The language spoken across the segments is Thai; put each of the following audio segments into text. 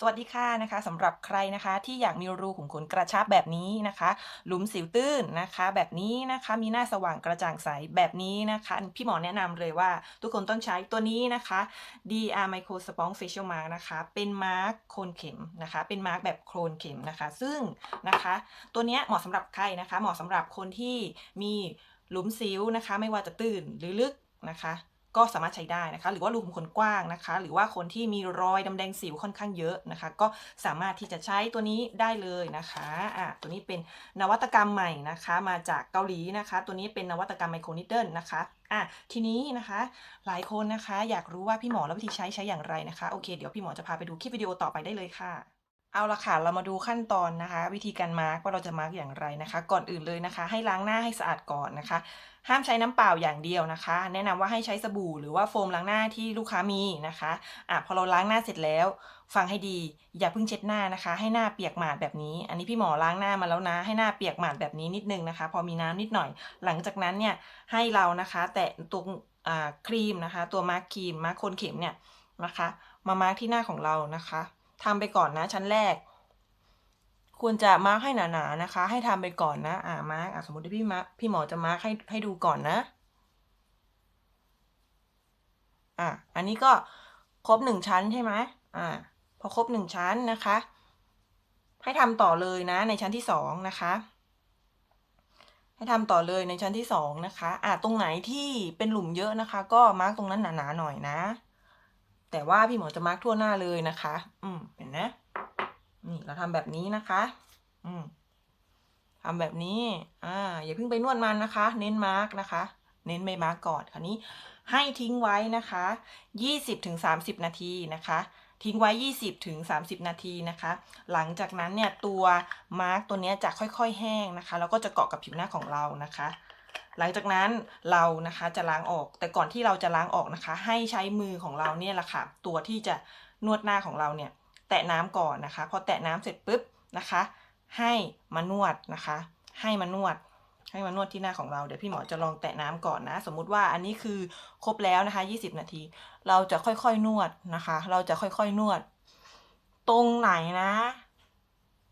สวัสดีค่ะนะคะสำหรับใครนะคะที่อยากมีรูขุมขนกระชับแบบนี้นะคะ หลุมสิวตื้นนะคะ แบบนี้นะคะมีหน้าสว่างกระจ่างใสแบบนี้นะคะ พี่หมอแนะนำเลยว่าทุกคนต้องใช้ตัวนี้นะคะ DR Micro Sponge Facial Mask นะคะ เป็นมาร์กโคนเข็มนะคะ เป็นมาร์กแบบโคลนเข็มนะคะ ซึ่งนะคะ ตัวนี้เหมาะสำหรับใครนะคะ เหมาะสำหรับคนที่มีหลุมสิวนะคะ ไม่ว่าจะตื้นหรือลึกนะคะ ก็สามารถใช้ได้นะคะ หรือว่ารูขุมขนกว้างนะคะ หรือว่าคนที่มีรอยดำแดงสิวค่อนข้างเยอะนะคะ ก็สามารถที่จะใช้ตัวนี้ได้เลยนะคะอะตัวนี้เป็นนวัตกรรมใหม่นะคะ มาจากเกาหลีนะคะ ตัวนี้เป็นนวัตกรรมไมโครนิดเดิลนะคะอะทีนี้นะคะหลายคนนะคะ อยากรู้ว่าพี่หมอแล้ววิธีใช้ใช้อย่างไรนะคะโอเคเดี๋ยวพี่หมอจะพาไปดูคลิปวิดีโอต่อไปได้เลยค่ะ เอาละค่ะ เรามาดูขั้นตอนนะคะ วิธีการมาร์กว่าเราจะมาร์กอย่างไรนะคะ ก่อนอื่นเลยนะคะ ให้ล้างหน้าให้สะอาดก่อนนะคะ ห้ามใช้น้ำเปล่าอย่างเดียวนะคะ แนะนำว่าให้ใช้สบู่หรือว่าโฟมล้างหน้าที่ลูกค้ามีนะคะอะพอเราล้างหน้าเสร็จแล้ว ฟังให้ดี อย่าเพิ่งเช็ดหน้านะคะ ให้หน้าเปียกหมาดแบบนี้ อันนี้พี่หมอล้างหน้ามาแล้วนะ ให้หน้าเปียกหมาดแบบนี้นิดนึงนะคะ พอมีน้ำนิดหน่อย หลังจากนั้นเนี่ยให้เรานะคะ แตะตัวอ่าครีมนะคะ ตัวมาร์คครีมมาร์คโคนเข็มเนี่ยนะคะ มามาร์คที่หน้าของเรานะคะ ทำไปก่อนนะ ชั้นแรก ควรจะมาร์กให้หนาๆนะคะ ให้ทำไปก่อนนะ อ่ามาร์กอะสมมติพี่มาร์คพี่หมอจะมาร์กให้ให้ดูก่อนนะ อะอันนี้ก็ครบหนึ่งชั้นใช่ไหมอ่า พอครบหนึ่งชั้นนะคะ ให้ทำต่อเลยนะ ในชั้นที่สองนะคะให้ทำต่อเลยในชั้นที่สองนะคะ อะตรงไหนที่เป็นหลุมเยอะนะคะ ก็มาร์กตรงนั้นหนาๆหน่อยนะ แต่ว่าพี่หมอจะมาร์กทั่วหน้าเลยนะคะ อืมเห็นนะ นี่เราทำแบบนี้นะคะ อืมทำแบบนี้ อ่า อย่าเพิ่งไปนวดมันนะคะ เน้นมาร์กนะคะ เน้นไม่มาร์กก่อนคราวนี้ ให้ทิ้งไว้นะคะ20ถึง30 นาทีนะคะทิ้งไว้ 20ถึง30 นาทีนะคะ หลังจากนั้นเนี่ยตัวมาร์กตัวเนี้ยจะค่อยๆ แห้งนะคะ แล้วก็จะเกาะกับผิวหน้าของเรานะคะ หลังจากนั้นเรานะคะจะล้างออก แต่ก่อนที่เราจะล้างออกนะคะ ให้ใช้มือของเราเนี่ยแหละค่ะ ตัวที่จะนวดหน้าของเราเนี่ย แตะน้ำก่อนนะคะ พอแตะน้ำเสร็จปุ๊บนะคะ ให้มานวดนะคะ ให้มานวด ให้มานวดที่หน้าของเรา เดี๋ยวพี่หมอจะลองแตะน้ำก่อนนะ สมมุติว่าอันนี้คือครบแล้วนะคะ 20 นาที เราจะค่อยๆนวดนะคะ เราจะค่อยๆนวด ตรงไหนนะ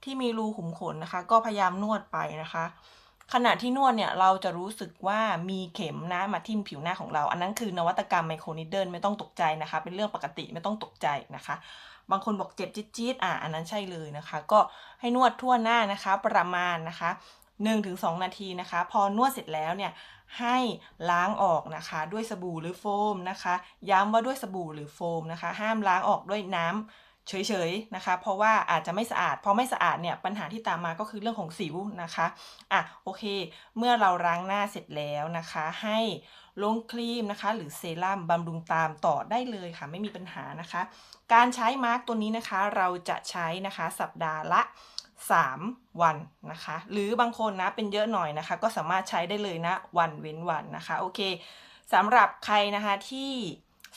ที่มีรูขุมขนนะคะ ก็พยายามนวดไปนะคะ ขณะที่นวดเนี่ยเราจะรู้สึกว่ามีเข็มนะมาทิ่มผิวหน้าของเรา อันนั้นคือนวัตกรรมไมโครนิดเดิลไม่ต้องตกใจนะคะ เป็นเรื่องปกติไม่ต้องตกใจนะคะ บางคนบอกเจ็บจี๊ดๆอะอันนั้นใช่เลยนะคะ ก็ให้นวดทั่วหน้านะคะ ประมาณนะคะ 1-2 นาทีนะคะ พอนวดเสร็จแล้วเนี่ยให้ล้างออกนะคะด้วยสบู่หรือโฟมนะคะ ย้ำว่าด้วยสบู่หรือโฟมนะคะ ห้ามล้างออกด้วยน้ำ เฉยๆนะคะ เพราะว่าอาจจะไม่สะอาดพอไม่สะอาดเนี่ยปัญหาที่ตามมาก็คือเรื่องของสิวนะคะอะโอเค เมื่อเราล้างหน้าเสร็จแล้วนะคะ ให้ลงครีมนะคะ หรือเซรั่มบำรุงตามต่อได้เลยค่ะ ไม่มีปัญหานะคะ การใช้มาร์กตัวนี้นะคะ เราจะใช้นะคะสัปดาห์ละ 3 วันนะคะ หรือบางคนนะเป็นเยอะหน่อยนะคะ ก็สามารถใช้ได้เลยนะวันเว้นวันนะคะโอเคสำหรับใครนะคะที่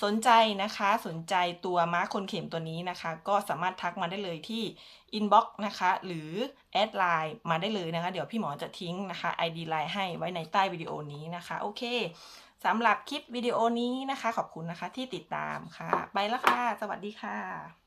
สนใจนะคะสนใจตัวม้าคนเข็มตัวนี้นะคะ ก็สามารถทักมาได้เลยที่ inbox นะคะ หรือแอดไลน์มาได้เลยนะคะ เดี๋ยวพี่หมอจะทิ้งนะคะ ID ไลน์ให้ไว้ในใต้วิดีโอนี้นะคะ โอเคสำหรับคลิปวิดีโอนี้นะคะ ขอบคุณนะคะที่ติดตามค่ะ ไปแล้วค่ะ สวัสดีค่ะ